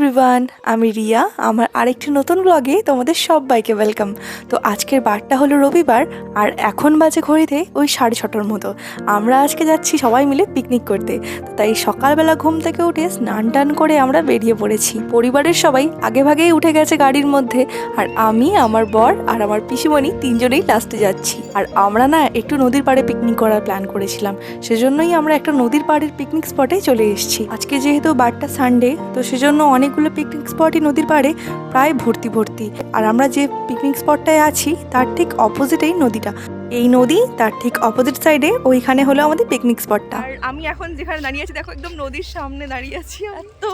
Everyone আমি রিয়া, আমার আরেকটি নতুন ব্লগে তোমাদের সবাইকে ওয়েলকাম তো আজকের বারটা হলো রবিবার, আর এখন বাজে ঘড়িতে ওই সাড়ে ছটার মতো। আমরা আজকে যাচ্ছি সবাই মিলে পিকনিক করতে। তাই সকালবেলা ঘুম থেকে উঠে স্নান টান করে আমরা বেরিয়ে পড়েছি। পরিবারের সবাই আগে ভাগেই উঠে গেছে গাড়ির মধ্যে। আর আমি, আমার বর আর আমার পিসিমণি তিনজনেই লাস্টে যাচ্ছি। আর আমরা না একটু নদীর পাড়ে পিকনিক করার প্ল্যান করেছিলাম। সেজন্যই আমরা একটা নদীর পাড়ের পিকনিক স্পটে চলে এসেছি। আজকে যেহেতু বারটা সানডে তো সেজন্য অনেকগুলো পিকনিক স্পটই নদীর পাড়ে প্রায় ভর্তি ভর্তি। আর আমরা যে পিকনিক স্পটটায় আছি, তার ঠিক অপোজিটেই নদীটা। এই নদী তার ঠিক অপোজিট সাইডে ওইখানে হলো আমাদের পিকনিক স্পটটা আর আমি এখন যেখানে দাঁড়িয়ে আছি, দেখো একদম নদীর সামনে দাঁড়িয়ে আছি। এত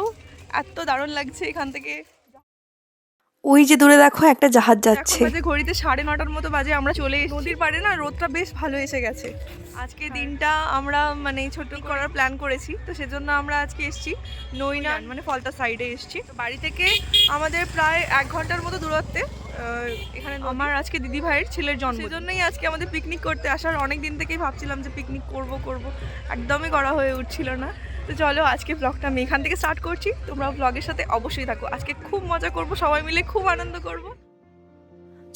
এত দারুণ লাগছে এখান থেকে। ওই যে দূরে দেখো একটা জাহাজ যাচ্ছে। ঘড়িতে সাড়ে নটার মতো বাজে আমরা চলে এসেছি। নদীর পাড়ে না রোদটা বেশ ভালো এসে গেছে। আজকে দিনটা আমরা মানে ছোট করার প্ল্যান করেছি তো সেজন্য আমরা আজকে এসেছি নৈনান মানে ফলতা সাইডে এসেছি। বাড়ি থেকে আমাদের প্রায় এক ঘণ্টার মতো দূরত্বে এখানে আমার আজকে দিদি ভাইয়ের ছেলের জন্ম সেজন্যই আজকে আমাদের পিকনিক করতে আসার অনেক দিন থেকেই ভাবছিলাম যে পিকনিক করব করব। একদমই করা হয়ে উঠছিল না। তো চলো, আজকে ব্লগটা আমি এখান থেকে স্টার্ট করছি। তোমরা ব্লগের সাথে অবশ্যই থাকো। আজকে খুব মজা করব, সবাই মিলে খুব আনন্দ করব।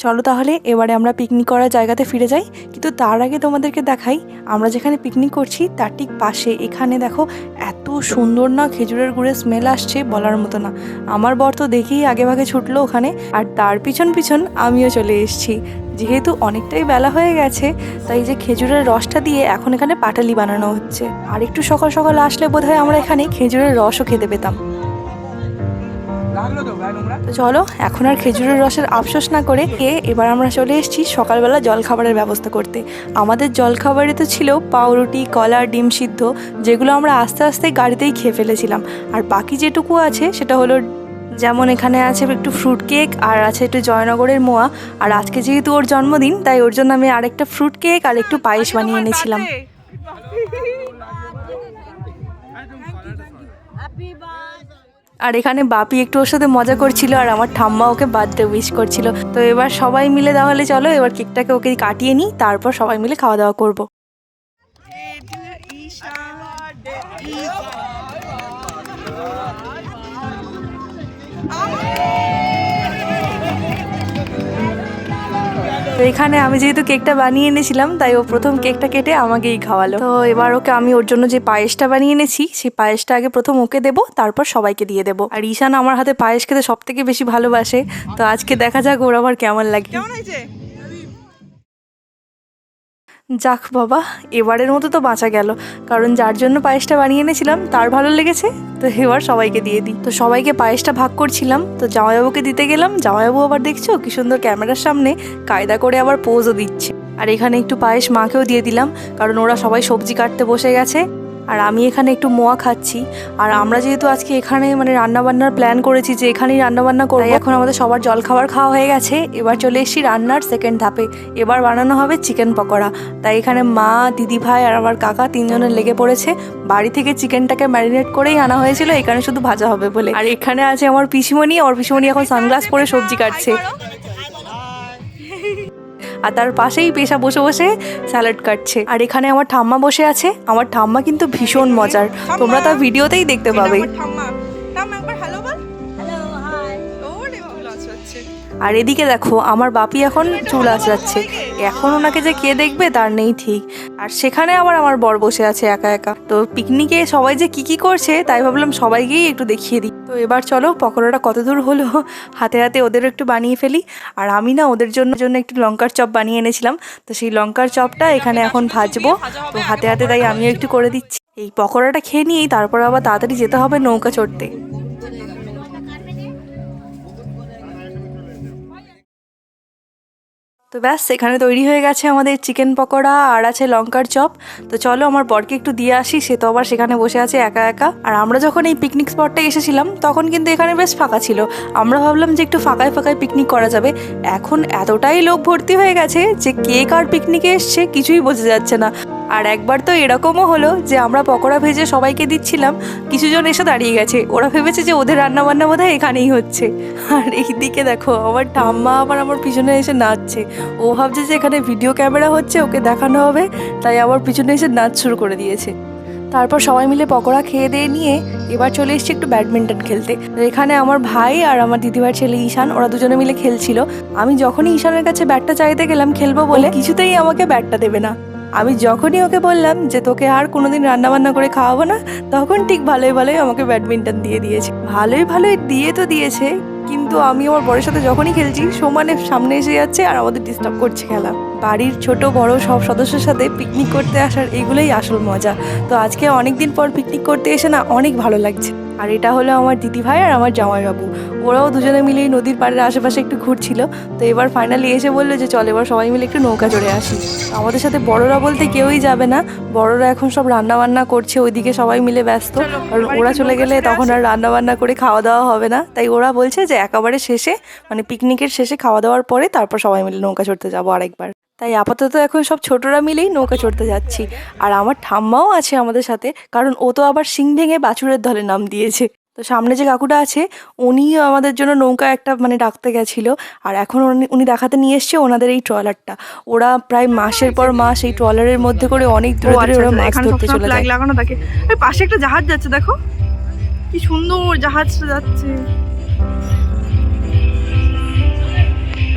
চলো তাহলে, এবারে আমরা পিকনিক করার জায়গাতে ফিরে যাই। কিন্তু তার আগে তোমাদেরকে দেখাই, আমরা যেখানে পিকনিক করছি, তার ঠিক পাশে। এখানে দেখো, এত সুন্দর না খেজুরের গুড়ের স্মেল আসছে, বলার মতো না। আমার বর তো দেখেই আগে ভাগে ছুটলো ওখানে, আর তার পিছন পিছন আমিও চলে এসেছি। যেহেতু অনেকটাই বেলা হয়ে গেছে, তাই যে খেজুরের রসটা দিয়ে এখন এখানে পাটালি বানানো হচ্ছে। আর একটু সকাল সকাল আসলে বোধহয় আমরা এখানে খেজুরের রসও খেতে পেতাম। তো চলো এখন আর খেজুরের রসের আফসোস না করে এ এবার আমরা চলে এসেছি সকালবেলা জলখাবারের ব্যবস্থা করতে। আমাদের জলখাবারে তো ছিল পাউরুটি কলা ডিম সিদ্ধ যেগুলো আমরা আস্তে আস্তে গাড়িতেই খেয়ে ফেলেছিলাম। আর বাকি যেটুকু আছে সেটা হলো যেমন এখানে আছে একটু ফ্রুট কেক আর আছে একটু জয়নগরের মোয়া। আর আজকে যেহেতু ওর জন্মদিন তাই ওর জন্য আমি আরেকটা ফ্রুট কেক আর একটু পায়েস বানিয়ে এনেছিলাম। আর এখানে বাপি একটু ওর সাথে মজা করছিল আর আমার ঠাম্মা ওকে বার্থডে উইশ করছিল। তো এবার সবাই মিলে তাহলে চলো, এবার কেকটাকে ওকে কাটিয়ে নিই, তারপর সবাই মিলে খাওয়া দাওয়া করব। তো এখানে আমি যেহেতু কেকটা বানিয়ে এনেছিলাম, তাই ও প্রথম কেকটা কেটে আমাকেই খাওয়ালো। তো এবার ওকে আমি ওর জন্য যে পায়েসটা বানিয়ে এনেছি, সেই পায়েসটা আগে প্রথম ওকে দেবো, তারপর সবাইকে দিয়ে দেবো। আর ঈশান আমার হাতে পায়েস খেতে সব থেকে বেশি ভালোবাসে, তো আজকে দেখা যাক ওর আবার কেমন লাগে। কেমন হয়েছে? যাক বাবা, এবারের মতো তো বাঁচা গেল। কারণ যার জন্য পায়েসটা বানিয়ে এনেছিলাম, তার ভালো লেগেছে। তো এবার সবাইকে দিয়ে দিই। তো সবাইকে পায়েসটা ভাগ করছিলাম। তো জামাইবাবুকে দিতে গেলাম। জামাইবাবু আবার দেখছ কি সুন্দর ক্যামেরার সামনে কায়দা করে আবার পোজও দিচ্ছে। আর এখানে একটু পায়েস মাকেও দিয়ে দিলাম। কারণ ওরা সবাই সবজি কাটতে বসে গেছে। আর আমি এখানে একটু মোয়া খাচ্ছি। আর আমরা যেহেতু আজকে এখানে মানে রান্নাবান্নার প্ল্যান করেছি যে এখানেই রান্না বান্না করব তাই এখন আমাদের সবার জলখাবার খাওয়া হয়ে গেছে। এবার চলে এসেছি রান্নার সেকেন্ড ধাপে। এবার বানানো হবে চিকেন পকোড়া। তাই এখানে মা দিদি ভাই আর আমার কাকা তিনজনের লেগে পড়েছে। বাড়ি থেকে চিকেনটাকে ম্যারিনেট করেই আনা হয়েছিল এখানে শুধু ভাজা হবে বলে। আর এখানে আছে আমার পিসিমণি আর পিসিমণি এখন সানগ্লাস পরে সবজি কাটছে। আর তার পাশেই পেশা বসে বসে স্যালাড কাটছে। আর এখানে আমার ঠাম্মা বসে আছে। আমার ঠাম্মা কিন্তু ভীষণ মজার। তোমরা তার ভিডিওতেই দেখতে পাবে। আর এদিকে দেখো আমার বাপি এখন চুল আঁচড়াচ্ছে। এখন ওনাকে যে কে দেখবে তার নেই ঠিক। আর সেখানে আবার আমার বর বসে আছে একা একা। তো পিকনিকে সবাই যে কি কি করছে তাই ভাবলাম সবাইকেই একটু দেখিয়ে দিই। তো এবার চলো পকোড়াটা কত দূর হলো? হাতে হাতে ওদেরও একটু বানিয়ে ফেলি। আর আমি না ওদের জন্য জন্য একটু লঙ্কার চপ বানিয়ে এনেছিলাম। তো সেই লঙ্কার চপটা এখানে এখন ভাজবো। তো হাতে হাতে তাই আমিও একটু করে দিচ্ছি। এই পকোড়াটা খেয়ে নিয়েই তারপর আবার তাড়াতাড়ি যেতে হবে নৌকা চড়তে। তো ব্যাস, এখানে তৈরি হয়ে গেছে আমাদের চিকেন পকোড়া, আর আছে লঙ্কার চপ। তো চলো, আমার বরকে একটু দিয়ে আসি, সে তো আবার সেখানে বসে আছে একা একা। আর আমরা যখন এই পিকনিক স্পটটা এসেছিলাম, তখন কিন্তু এখানে বেশ ফাঁকা ছিল। আমরা ভাবলাম যে একটু ফাঁকায় ফাঁকায় পিকনিক করা যাবে। এখন এতটাই লোক ভর্তি হয়ে গেছে যে কে কার পিকনিকে এসছে কিছুই বোঝা যাচ্ছে না। আর একবার তো এরকমও হলো যে আমরা পকোড়া ভেজে সবাইকে দিচ্ছিলাম, কিছুজন এসে দাঁড়িয়ে গেছে। ওরা ভেবেছে যে ওদের রান্না বান্না বোধ এখানেই হচ্ছে। আর এইদিকে দেখো, আমার ঠাম্মা আবার আমার পিছনে এসে নাচছে। ও ভাবছে যে এখানে ভিডিও ক্যামেরা হচ্ছে, ওকে দেখানো হবে। তাই আমার পিছনে এসে নাচ শুরু করে দিয়েছে। তারপর সবাই মিলে পকোড়া খেয়ে দিয়ে নিয়ে এবার চলে এসেছি একটু ব্যাডমিন্টন খেলতে। এখানে আমার ভাই আর আমার দিদিভাইয়ের ছেলে ঈশান, ওরা দুজনে মিলে খেলছিল। আমি যখনই ঈশানের কাছে ব্যাটটা চাইতে গেলাম খেলব বলে, কিছুতেই আমাকে ব্যাটটা দেবে না। আমি যখনই ওকে বললাম যে তোকে আর কোনোদিন রান্না বান্না করে খাওয়াবো না, তখন ঠিক ভালোই ভালোই আমাকে ব্যাডমিন্টন দিয়ে দিয়েছে। ভালোই ভালোই দিয়ে তো দিয়েছে, কিন্তু আমি আমার বরের সাথে যখনই খেলছি সমানে সামনে এসে যাচ্ছে আর আমাদের ডিস্টার্ব করছে খেলা। বাড়ির ছোট বড় সব সদস্যের সাথে পিকনিক করতে আসার এগুলোই আসল মজা। তো আজকে অনেক দিন পর পিকনিক করতে এসে না অনেক ভালো লাগছে। আর এটা হলো আমার দিদি ভাই আর আমার জামাইবাবু। ওরাও দুজনে মিলে এই নদীর পাড়ের আশেপাশে একটু ঘুরছিল। তো এবার ফাইনালি এসে বলল যে চল এবার সবাই মিলে একটু নৌকা চড়ে আসি। আমাদের সাথে বড়রা বলতে কেউই যাবে না। বড়রা এখন সব রান্না বান্না করছে ওইদিকে সবাই মিলে ব্যস্ত। কারণ ওরা চলে গেলে তখন আর রান্না বান্না করে খাওয়া দাওয়া হবে না। তাই ওরা বলছে যে একেবারে শেষে মানে পিকনিকের শেষে খাওয়া দাওয়ার পরে তারপর সবাই মিলে নৌকা চড়তে যাব আরেকবার। তাই আপাতত এখন সব ছোটরা মিলেই নৌকা চড়তে যাচ্ছি। আর আমার ঠাম্মাও আছে আমাদের সাথে কারণ ও তো আবার সিং ভেঙে বাছুরের দলে নাম দিয়েছে। তো সামনে যে কাকুটা আছে উনিও আমাদের জন্য নৌকা একটা মানে ডাকতে গেছিল আর এখন উনি উনি দেখাতে নিয়ে এসছে ওনাদের এই ট্রলারটা। ওরা প্রায় মাসের পর মাস এই ট্রলারের মধ্যে করে অনেক দূরে দূরে ওরা মাছ ধরতে চলে যায়। লাগানো থাকে। পাশে একটা জাহাজ যাচ্ছে দেখো। কি সুন্দর জাহাজটা যাচ্ছে।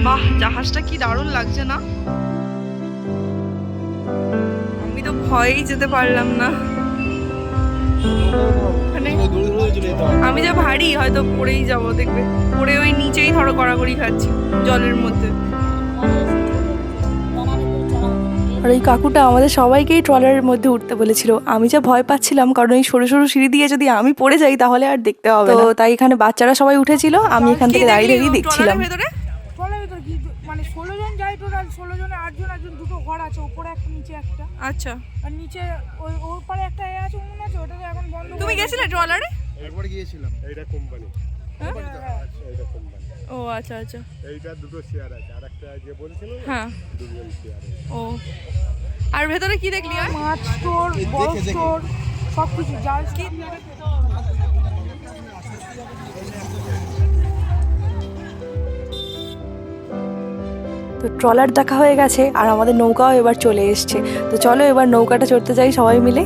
বাহ জাহাজটা কি দারুণ লাগছে না? আমি তো ভয়েই যেতে পারলাম না। আমি যা ভারী হয়তো পড়েই যাব দেখবে। পড়ে ওই নিচেই ধরো কড়াকড়ি খাচ্ছি জলের মধ্যে। আর ওই কাকুটা আমাদের সবাইকেই ট্রলারের মধ্যে উঠতে বলেছিল। আমি যা ভয় পাচ্ছিলাম কারণ এই সরু সরু সিঁড়ি দিয়ে যদি আমি পড়ে যাই তাহলে আর দেখতে হবে তো তাই এখানে বাচ্চারা সবাই উঠেছিল আমি এখান থেকে দাঁড়িয়ে দাঁড়িয়ে দেখছিলাম ট্রলারের ভেতরে ট্রলার ভিতরে কি মানে ষোলো জন যায় টোটাল ষোলো জনে আটজন একজন দুটো ঘর আছে ওপরে একটা নিচে একটা। আচ্ছা। আর নিচে ওই ওর পারে একটা এ আছে মনে আছে ওটাকে এখন বন্ধ তুমি গেছিলে ট্রলারে? একবার গিয়েছিলাম। এইটা কোম্পানি। এইটা কোম্পানি। ও আচ্ছা আচ্ছা। এইটা দুটো শেয়ার আছে আর একটা যে বলছিল হ্যাঁ। দুজন শেয়ার ও। আর ভেতরে কি দেখলি আর? মাছ স্টোর বড় স্টোর সব কিছু যা কি? তো ট্রলার দেখা হয়ে গেছে আর আমাদের নৌকাও এবার চলে এসছে। তো চলো এবার নৌকাটা চড়তে যাই সবাই মিলে।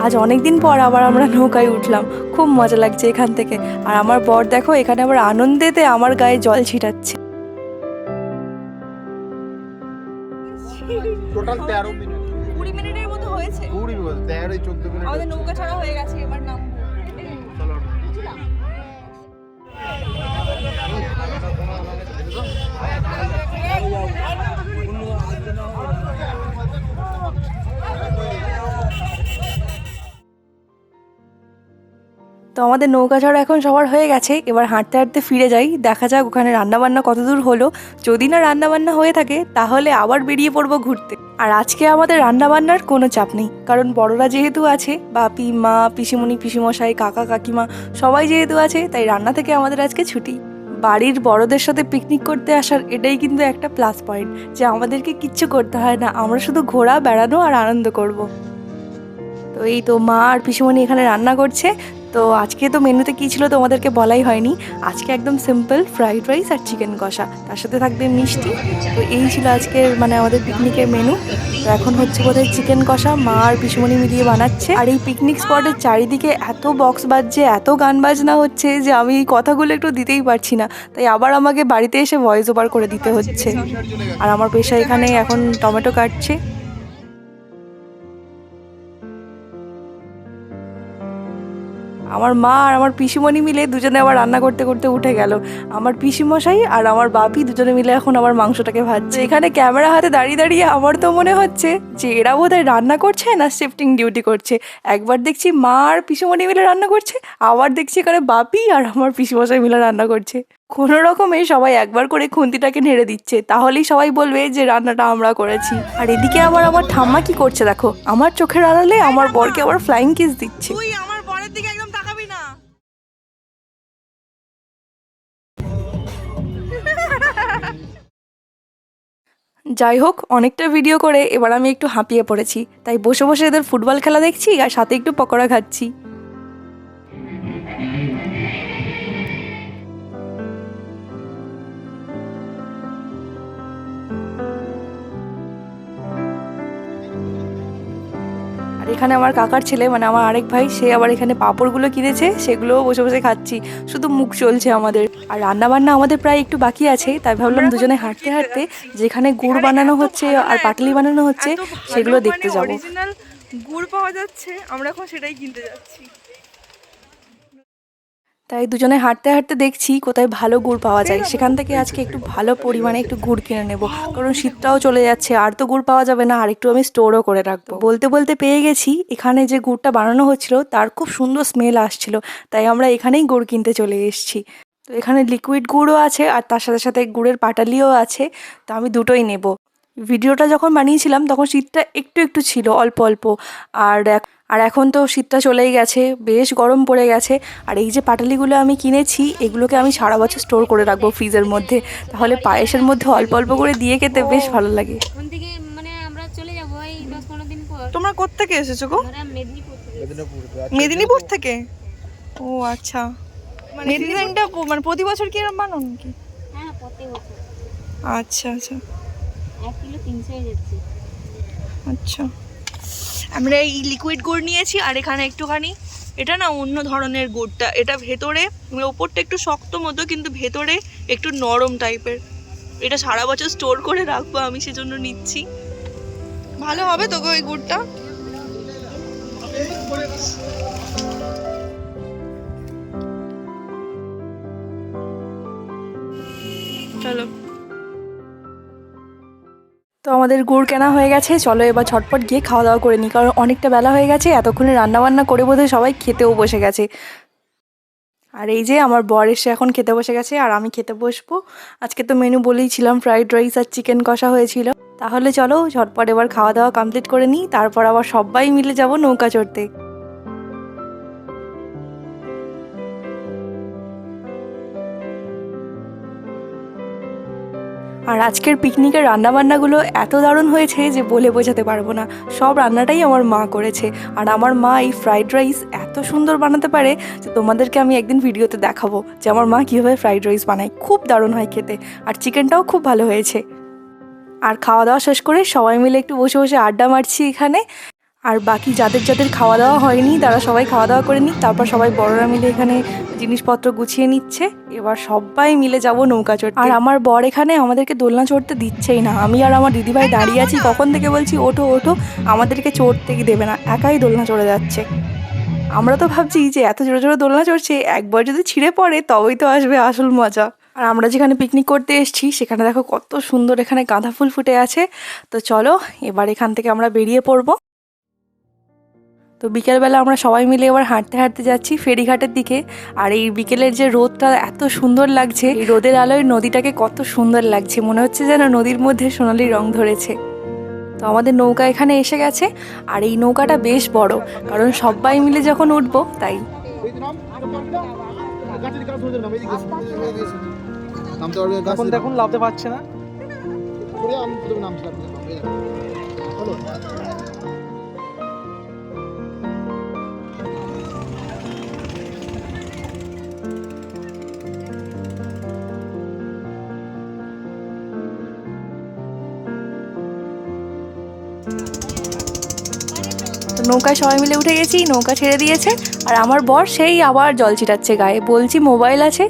আজ অনেক দিন পর আবার আমরা নৌকায় উঠলাম খুব মজা লাগছে এখান থেকে আর আমার বর দেখো এখানে আবার আনন্দেতে আমার গায়ে জল ছিটাচ্ছে টোটাল তেরো মিনিট কুড়ি মিনিটের মতো হয়েছে কুড়ি মিনিট তেরো চোদ্দ মিনিট আমাদের নৌকা ছাড়া হয়ে গেছে এবার নামবো তো আমাদের নৌকা চড়া এখন সবার হয়ে গেছে। এবার হাঁটতে হাঁটতে ফিরে যাই। দেখা যাক ওখানে রান্নাবান্না কত দূর হলো। যদি না রান্নাবান্না হয়ে থাকে, তাহলে আবার বেরিয়ে পড়ব ঘুরতে। আর আজকে আমাদের রান্নাবান্নার কোনো চাপ নেই। কারণ বড়রা যেহেতু আছে, বাপি, মা, পিসিমণি, পিসিমশাই, কাকা, কাকিমা, সবাই যেহেতু আছে, তাই রান্না থেকে আমাদের আজকে ছুটি। বাড়ির বড়দের সাথে পিকনিক করতে আসার এটাই কিন্তু একটা প্লাস পয়েন্ট যে আমাদেরকে কিচ্ছু করতে হয় না। আমরা শুধু ঘোরা, বেড়ানো আর আনন্দ করব। তো এই তো মা আর পিসিমণি এখানে রান্না করছে। তো আজকে তো মেনুতে কী ছিল তোমাদেরকে বলাই হয়নি। আজকে একদম সিম্পল ফ্রাইড রাইস আর চিকেন কষা। তার সাথে থাকবে মিষ্টি। তো এই ছিল আজকের মানে আমাদের পিকনিকের মেনু তো এখন হচ্ছে বোধহয় চিকেন কষা। মা আর পিসুমণি মিলিয়ে বানাচ্ছে। আর এই পিকনিক স্পটের চারিদিকে এত বক্স বাজছে, এত গান বাজনা হচ্ছে যে আমি এই কথাগুলো একটু দিতেই পারছি না। তাই আবার আমাকে বাড়িতে এসে ভয়েস ওভার করে দিতে হচ্ছে। আর আমার পেশা এখানে এখন টমেটো কাটছে। আমার মা আর আমার পিসিমণি মিলে দুজনে আবার রান্না করতে করতে উঠে গেল। আমার পিসিমশাই আর আমার বাপি দুজনে মিলে এখন আমার মাংসটাকে ভাজছে। এখানে ক্যামেরা হাতে দাঁড়িয়ে দাঁড়িয়ে আমার তো মনে হচ্ছে যে এরা বোধহয় রান্না করছে না শিফটিং ডিউটি করছে। একবার দেখছি মা আর পিসিমণি মিলে রান্না করছে, আবার দেখছি এখানে বাপি আর আমার পিসিমশাই মিলে রান্না করছে। কোনো রকমে সবাই একবার করে খুন্তিটাকে নেড়ে দিচ্ছে, তাহলেই সবাই বলবে যে রান্নাটা আমরা করেছি। আর এদিকে আবার আমার ঠাম্মা কি করছে দেখো, আমার চোখের আড়ালে আমার বরকে আবার ফ্লাইং কিস দিচ্ছে। আমার বরের দিকে যাই হোক অনেকটা ভিডিও করে এবার আমি একটু হাঁপিয়ে পড়েছি। তাই বসে বসে এদের ফুটবল খেলা দেখছি আর সাথে একটু পকোড়া খাচ্ছি। এখানে আমার কাকার ছেলে মানে আমার আরেক ভাই সে আবার এখানে পাঁপড়গুলো কিনেছে সেগুলোও বসে বসে খাচ্ছি। শুধু মুখ চলছে আমাদের। আর রান্না বান্না আমাদের প্রায় একটু বাকি আছে তাই ভাবলাম দুজনে হাঁটতে হাঁটতে যেখানে গুড় বানানো হচ্ছে আর পাটলি বানানো হচ্ছে সেগুলো দেখতে যাব। গুড় পাওয়া যাচ্ছে আমরা এখন সেটাই কিনতে যাচ্ছি। তাই দুজনে হাঁটতে হাঁটতে দেখছি কোথায় ভালো গুড় পাওয়া যায়। সেখান থেকে আজকে একটু ভালো পরিমাণে একটু গুড় কিনে নেব। কারণ শীতটাও চলে যাচ্ছে, আর তো গুড় পাওয়া যাবে না, আর একটু আমি স্টোরও করে রাখব। বলতে বলতে পেয়ে গেছি, এখানে যে গুড়টা বানানো হচ্ছিল, তার খুব সুন্দর স্মেল আসছিল। তাই আমরা এখানেই গুড় কিনতে চলে এসেছি। তো এখানে লিকুইড গুড়ও আছে, আর তার সাথে সাথে গুড়ের পাটালিও আছে। তো আমি দুটোই নেব। ভিডিওটা যখন বানিয়েছিলাম, তখন শীতটা একটু একটু ছিল, অল্প অল্প। আর আর এখন তো শীতটা চলেই গেছে বেশ গরম পড়ে গেছে। আর এই যে পাটালিগুলো আমি কিনেছি এগুলোকে আমি সারা বছর স্টোর করে রাখব ফ্রিজের মধ্যে। তাহলে পায়েসের মধ্যে অল্প অল্প করে দিয়ে খেতে বেশ ভালো লাগে। ওখান থেকে মানে আমরা চলে যাব এই দশ পনেরো দিন পর। তোমরা কোত্থেকে এসেছ গো? আমরা মেদিনীপুর থেকে। মেদিনীপুর মেদিনীপুর থেকে? ও আচ্ছা। মানে ডিজাইনটা মানে প্রতি বছর কি এরকম বানানো নাকি? হ্যাঁ প্রতি বছর। আচ্ছা আচ্ছা। এক কিলো তিনশো যাচ্ছে। আচ্ছা। আমরা এই লিকুইড গুড় নিয়েছি আর এখানে একটুখানি, এটা না অন্য ধরনের গুড়টা, এটা ভেতরে মানে ওপরটা একটু শক্ত মতো, কিন্তু ভেতরে একটু নরম টাইপের। এটা সারা বছর স্টোর করে রাখব, আমি সেজন্য নিচ্ছি। ভালো হবে তোকে ওই গুড়টা? তো আমাদের গুড় কেনা হয়ে গেছে। চলো এবার ছটপট গিয়ে খাওয়া দাওয়া করে নিই কারণ অনেকটা বেলা হয়ে গেছে। এতক্ষণে রান্না বান্না করে বোধহয় সবাই খেতেও বসে গেছে। আর এই যে আমার বর এসে এখন খেতে বসে গেছে, আর আমি খেতে বসবো। আজকে তো মেনু বলেই ছিলাম ফ্রাইড রাইস আর চিকেন কষা হয়েছিল। তাহলে চলো ঝটপট এবার খাওয়া দাওয়া কমপ্লিট করে নিই তারপর আবার সবাই মিলে যাব নৌকা চড়তে। আর আজকের পিকনিকের রান্নাবান্নাগুলো এত দারুণ হয়েছে যে বলে বোঝাতে পারব না। সব রান্নাটাই আমার মা করেছে। আর আমার মা এই ফ্রাইড রাইস এত সুন্দর বানাতে পারে যে তোমাদেরকে আমি একদিন ভিডিওতে দেখাবো যে আমার মা কীভাবে ফ্রাইড রাইস বানায়। খুব দারুণ হয় খেতে। আর চিকেনটাও খুব ভালো হয়েছে। আর খাওয়া দাওয়া শেষ করে সবাই মিলে একটু বসে বসে আড্ডা মারছি এখানে। আর বাকি যাদের যাদের খাওয়া দাওয়া হয়নি, তারা সবাই খাওয়া দাওয়া করে নিক। তারপর সবাই বড়রা মিলে এখানে জিনিসপত্র গুছিয়ে নিচ্ছে। এবার সবাই মিলে যাব নৌকা চড়তে। আর আমার বর এখানে আমাদেরকে দোলনা চড়তে দিচ্ছেই না। আমি আর আমার দিদিভাই দাঁড়িয়ে আছি, কখন থেকে বলছি, ওঠো ওঠো। আমাদেরকে চড়তে কি দেবে না। একাই দোলনা চড়ে যাচ্ছে। আমরা তো ভাবছি যে এত জোরে জোরে দোলনা চড়ছে, একবার যদি ছিঁড়ে পড়ে, তবেই তো আসবে আসল মজা। আর আমরা যেখানে পিকনিক করতে এসেছি, সেখানে দেখো কত সুন্দর এখানে গাঁদা ফুল ফুটে আছে। তো চলো, এবার এখান থেকে আমরা বেরিয়ে পড়ব। তো বিকেলবেলা আমরা সবাই মিলে এবার হাঁটতে হাঁটতে যাচ্ছি ফেরিঘাটের দিকে। আর এই বিকেলের যে রোদটা এত সুন্দর লাগছে এই রোদের আলোয় নদীটাকে কত সুন্দর লাগছে। মনে হচ্ছে যেন নদীর মধ্যে সোনালি রং ধরেছে। তো আমাদের নৌকা এখানে এসে গেছে আর এই নৌকাটা বেশ বড় কারণ সবাই মিলে যখন উঠবো তাই। দেখুন লাভতে পারছে না। নৌকায় সবাই মিলে উঠে গেছি, নৌকা ছেড়ে দিয়েছে, আর আমার বর সেই আবার জল ছিটাচ্ছে গায়ে। বলছি, মোবাইল আছে?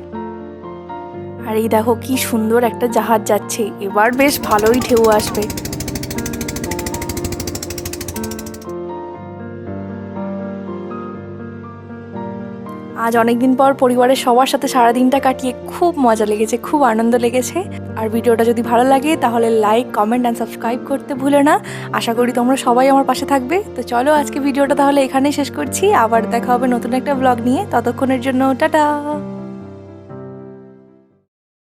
আর এই দেখো, কি সুন্দর একটা জাহাজ যাচ্ছে, এবার বেশ ভালোই ঢেউ আসবে। আজ অনেকদিন পর পরিবারের সবার সাথে সারা দিনটা কাটিয়ে খুব মজা লেগেছে, খুব আনন্দ লেগেছে। আর ভিডিওটা যদি ভালো লাগে, তাহলে লাইক কমেন্ট অ্যান্ড সাবস্ক্রাইব করতে ভুলে না। আশা করি তোমরা সবাই আমার পাশে থাকবে। তো চলো আজকে ভিডিওটা তাহলে এখানেই শেষ করছি। আবার দেখা হবে নতুন একটা ব্লগ নিয়ে। ততক্ষণের জন্য টাটা!